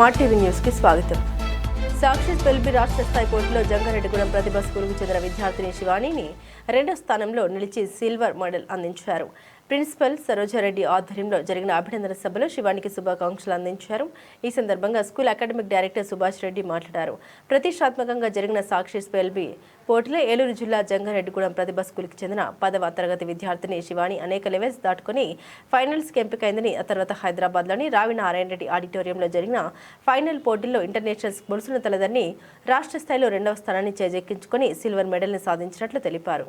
Smart TV న్యూస్కి స్వాగతం. సాక్షి వెల్బి రాష్ట్ర స్థాయి పోటీలో జంగారెడ్డిగూడెం ప్రతిభ స్కూల్కు చెందిన విద్యార్థిని శివానీని రెండో స్థానంలో నిలిచి సిల్వర్ మెడల్ అందించారు. ప్రిన్సిపల్ సరోజారెడ్డి ఆధ్వర్యంలో జరిగిన అభినందన సభలో శివానికి శుభాకాంక్షలు అందించారు. ఈ సందర్భంగా school academic director Subhash Reddy మాట్లాడారు. ప్రతిష్టాత్మకంగా జరిగిన సాక్షి స్పెల్బి పోటీలో ఏలూరు జిల్లా జంగారెడ్డిగూడెం ప్రతిభ స్కూల్కి చెందిన పదవ తరగతి విద్యార్థిని శివాని అనేక లెవెల్స్ దాటుకుని ఫైనల్స్కి ఎంపికైందని ఆ తర్వాత హైదరాబాద్లోని రావి నారాయణ రెడ్డి ఆడిటోరియంలో జరిగిన ఫైనల్ పోటీల్లో ఇంటర్నేషనల్ ముడుసున తలదని రాష్ట్ర స్థాయిలో రెండవ స్థానాన్ని చేజెక్కించుకొని సిల్వర్ మెడల్ని సాధించినట్లు తెలిపారు.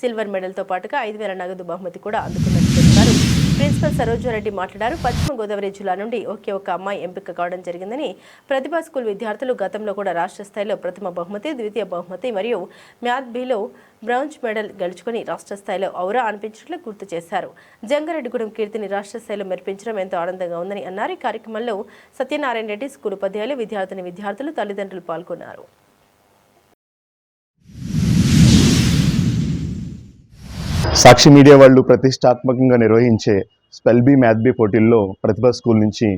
సిల్వర్ మెడల్తో పాటుగా ఐదు వేల నగదు బహుమతి కూడా అందుకున్నట్లు తెలిపారు. ప్రిన్సిపల్ సరోజారెడ్డి మాట్లాడారు. పశ్చిమ గోదావరి జిల్లా నుండి ఒకే ఒక అమ్మాయి ఎంపిక కావడం జరిగిందని ప్రతిభా స్కూల్ విద్యార్థులు గతంలో కూడా రాష్ట్ర స్థాయిలో ప్రథమ బహుమతి ద్వితీయ బహుమతి మరియు మ్యాథ్ బిలో బ్రాంజ్ మెడల్ గెలుచుకుని రాష్ట్ర స్థాయిలో ఔరా అనిపించినట్లు గుర్తు చేశారు. జంగారెడ్డిగూడెం కీర్తిని రాష్ట్ర స్థాయిలో మెరిపించడం ఎంతో ఆనందంగా ఉందని అన్నారు. ఈ కార్యక్రమంలో సత్యనారాయణ రెడ్డి స్కూల్ ఉపాధ్యాయులు విద్యార్థిని విద్యార్థులు తల్లిదండ్రులు పాల్గొన్నారు. సాక్షి మీడియా వాళ్ళు ప్రతిష్టాత్మకంగా నిర్వహించే స్పెల్బీ మ్యాథ్బీ పోటీల్లో ప్రతిభా స్కూల్ నుంచి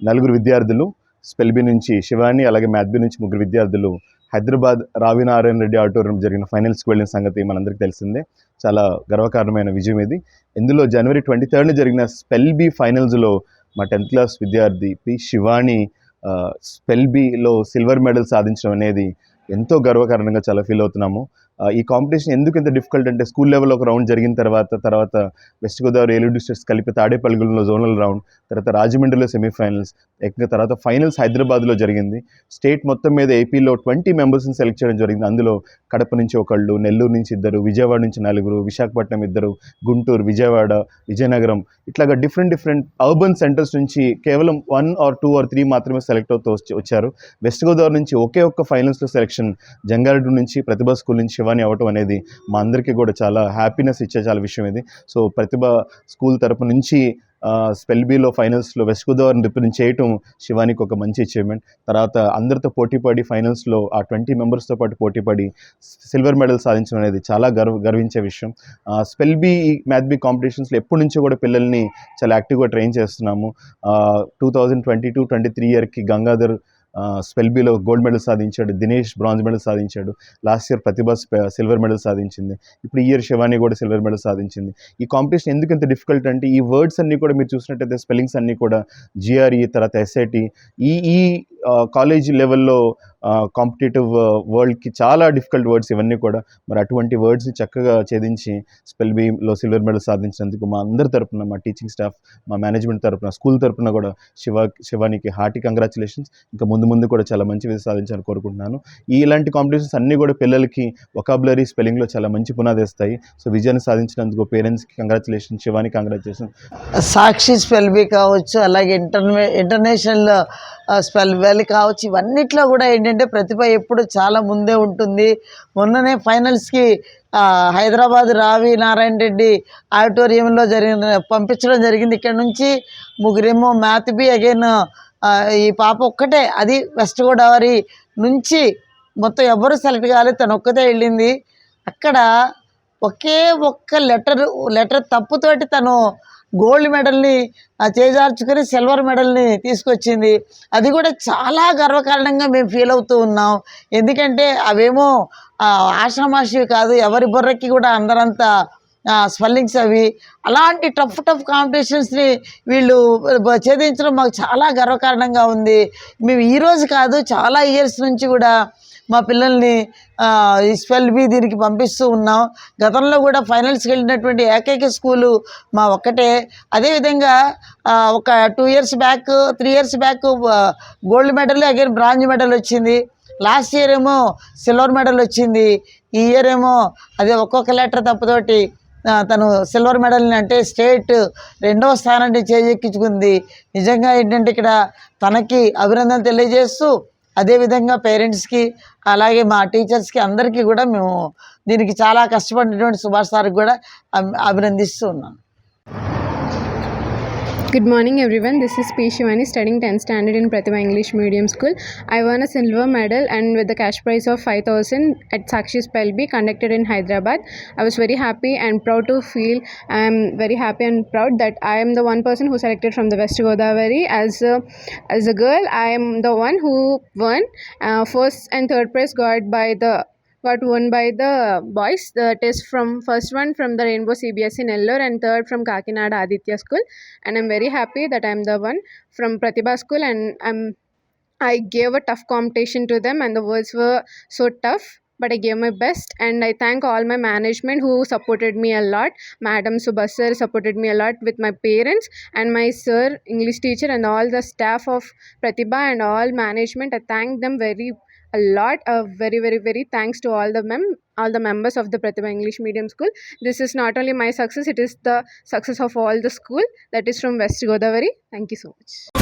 నలుగురు విద్యార్థులు స్పెల్బీ నుంచి శివాని అలాగే మ్యాథ్బీ నుంచి ముగ్గురు విద్యార్థులు హైదరాబాద్ రావి నారాయణ రెడ్డి ఆడిటోరియం జరిగిన ఫైనల్స్కి వెళ్ళిన సంగతి మనందరికీ తెలిసిందే. చాలా గర్వకారణమైన విజయం ఇది. ఇందులో జనవరి ట్వంటీ థర్డ్న జరిగిన స్పెల్బీ ఫైనల్స్లో మా టెన్త్ క్లాస్ విద్యార్థి పి శివాని స్పెల్బీలో సిల్వర్ మెడల్ సాధించడం అనేది ఎంతో గర్వకారణంగా చాలా ఫీల్ అవుతున్నాము. ఈ కాంపిటీషన్ ఎందుకు ఇంత డిఫికల్ట్ అంటే స్కూల్ లెవెల్ ఒక రౌండ్ జరిగిన తర్వాత తర్వాత వెస్ట్ గోదావరి ఏలూరు డిస్ట్రిక్ట్స్ కలిపి తాడేపల్లిగూడెంలో జోనల్ రౌండ్ తర్వాత రాజమండ్రిలో సెమీఫైనల్స్ ఎక్కడ తర్వాత ఫైనల్స్ హైదరాబాద్లో జరిగింది. స్టేట్ మొత్తం మీద ఏపీలో ట్వంటీ మెంబర్స్ని సెలెక్ట్ చేయడం జరిగింది. అందులో కడప నుంచి ఒకళ్ళు నెల్లూరు నుంచి ఇద్దరు విజయవాడ నుంచి నలుగురు విశాఖపట్నం ఇద్దరు గుంటూరు విజయవాడ విజయనగరం ఇట్లాగా డిఫరెంట్ డిఫరెంట్ అర్బన్ సెంటర్స్ నుంచి కేవలం one or two or three మాత్రమే సెలెక్ట్ అవుతూ వచ్చి- వచ్చారు. వెస్ట్ గోదావరి నుంచి ఒకే ఒక్క ఫైనల్స్లో సెలెక్షన్ జంగారెడ్డి నుంచి ప్రతిభా స్కూల్ నుంచి శివాని అవ్వటం అనేది మా అందరికీ కూడా చాలా హ్యాపీనెస్ ఇచ్చే చాలా విషయం ఇది. సో ప్రతిభ స్కూల్ తరపు నుంచి స్పెల్బీలో ఫైనల్స్లో వెస్ట్ గోదావరిని రిప్రజెంట్ చేయటం శివానికి ఒక మంచి అచీవ్మెంట్ తర్వాత అందరితో పోటీపడి ఫైనల్స్లో ఆ ట్వంటీ మెంబర్స్తో పాటు పోటీపడి సిల్వర్ మెడల్ సాధించడం అనేది చాలా గర్వ గర్వించే విషయం. స్పెల్బీ మ్యాథ్బీ కాంపిటీషన్స్లో ఎప్పటి నుంచో కూడా పిల్లల్ని చాలా యాక్టివ్గా ట్రైన్ చేస్తున్నాము. Two thousand twenty two twenty three ఇయర్కి గంగాధర్ స్పెల్బీలో గోల్డ్ మెడల్ సాధించాడు దినేష్ బ్రాంజ్ మెడల్ సాధించాడు last year Pratibha silver medal సాధించింది ఇప్పుడు ఈ ఇయర్ శివాని కూడా సిల్వర్ మెడల్ సాధించింది. ఈ కాంపిటీషన్ ఎందుకు ఇంత డిఫికల్ట్ అంటే ఈ వర్డ్స్ అన్నీ కూడా మీరు చూసినట్టయితే స్పెల్లింగ్స్ అన్నీ కూడా జిఆర్ఈ తర్వాత ఎస్ఐటి ఈ ఈ కాలేజ్ లెవెల్లో కాంపిటేటివ్ వరల్డ్కి చాలా డిఫికల్ట్ వర్డ్స్ ఇవన్నీ కూడా. మరి అటువంటి వర్డ్స్ని చక్కగా ఛేదించి స్పెల్ బీలో సిల్వర్ మెడల్ సాధించినందుకు మా అందరి తరపున మా టీచింగ్ స్టాఫ్ మా మేనేజ్మెంట్ తరపున స్కూల్ తరపున కూడా శివ శివానికి హార్టీ కంగ్రాచులేషన్స్ ఇంకా ముందు ముందు కూడా చాలా మంచి విధి సాధించాలని కోరుకుంటున్నాను. ఈ ఇలాంటి కాంపిటీషన్స్ అన్నీ కూడా పిల్లలకి ఒకాబులరీ స్పెల్లింగ్లో చాలా మంచి పునాది వేస్తాయి సో విజయాన్ని సాధించినందుకు పేరెంట్స్కి కంగ్రాచులేషన్ శివానికి కంగ్రాచులేషన్ సాక్షి స్పెల్ బీ కావచ్చు అలాగే ఇంటర్నే ఇంటర్నేషనల్ స్పెల్ వ్యాలీ కావచ్చు. ఇవన్నిట్లో కూడా ఏంటంటే ప్రతిభ ఎప్పుడు చాలా ముందే ఉంటుంది. మొన్ననే ఫైనల్స్కి హైదరాబాద్ రావి నారాయణ రెడ్డి ఆడిటోరియంలో జరిగిన పంపించడం జరిగింది. ఇక్కడ నుంచి ముగ్గురేమో మ్యాథ్ బి అగైన్ ఈ పాప ఒక్కటే. అది వెస్ట్ గోదావరి నుంచి మొత్తం ఎవరు సెలెక్ట్ కాలేదు. తను ఒక్కతే వెళ్ళింది. అక్కడ ఒకే ఒక్క లెటర్ లెటర్ తప్పుతోటి తను గోల్డ్ మెడల్ని చేజార్చుకొని చేజార్చుకుని సిల్వర్ మెడల్ని తీసుకొచ్చింది. అది కూడా చాలా గర్వకారణంగా మేము ఫీల్ అవుతూ ఉన్నాం. ఎందుకంటే అవేమో ఆ, కాదు ఎవరి బుర్రకి కూడా అందరంత స్పెల్లింగ్స్ అవి. అలాంటి టఫ్ టఫ్ కాంపిటీషన్స్ని వీళ్ళు ఛేదించడం మాకు చాలా గర్వకారణంగా ఉంది. మేము ఈరోజు కాదు చాలా ఇయర్స్ నుంచి కూడా మా పిల్లల్ని ఆ, దీనికి పంపిస్తూ ఉన్నాం. గతంలో కూడా ఫైనల్స్కి వెళ్ళినటువంటి ఏకైక స్కూలు మా ఒక్కటే. అదేవిధంగా ఒక two years back three years back gold medal again bronze medal వచ్చింది. లాస్ట్ ఇయర్ ఏమో సిల్వర్ మెడల్ వచ్చింది. ఈ ఇయర్ ఏమో అదే ఒక్కొక్క లెటర్ తప్పుతోటి తను సిల్వర్ మెడల్ని అంటే స్టేట్ రెండవ స్థానాన్ని చేజెక్కించుకుంది. నిజంగా ఏంటంటే ఇక్కడ తనకి అభినందన తెలియజేస్తూ అదేవిధంగా పేరెంట్స్కి అలాగే మా టీచర్స్కి అందరికీ కూడా మేము దీనికి చాలా కష్టపడినటువంటి సుభాష్ సార్కి కూడా అభి- అభినందిస్తూ ఉన్నాను. Good morning, everyone. This is P. Studying 10th standard in Pratibha English Medium School. I won a silver medal and with the cash prize of 5000 at Sakshi Spelby conducted in Hyderabad. I was very happy and proud to feel I am very happy and proud that I am the one person who selected from the West Godavari as a, as a girl. I am the one who won. Uh, first and third prize got by the got won by the boys. That is from first one from the Rainbow CBS in Nellore and third from Kakinada Aditya School. And I'm very happy that I'm the one from Pratibha School and I'm I gave a tough competition to them and the words were so tough. But I gave my best and I thank all my management who supported me a lot. Madam Subhas sir supported me a lot with my parents and my sir, English teacher and all the staff of Pratibha and all management. I thank them very a lot. A very very very thanks to all the mem all the members of the pratibha english medium school. This is not only my success it is the success of all the school. That is from west godavari. Thank you so much